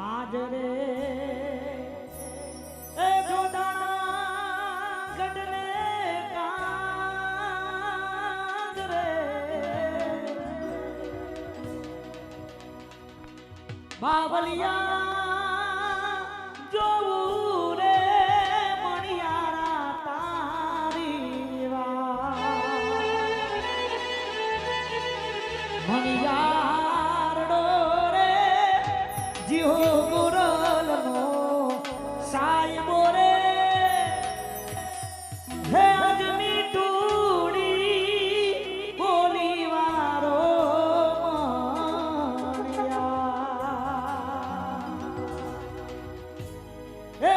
હાજરે એ જોદાણા ગઢને કાજરે બાવલિયા જોવું રે મણિયારા તારી વા મણિયારા જીહો ગુરલનો સાહેબો રે હે આજમી ટૂડી બોલી વારો હે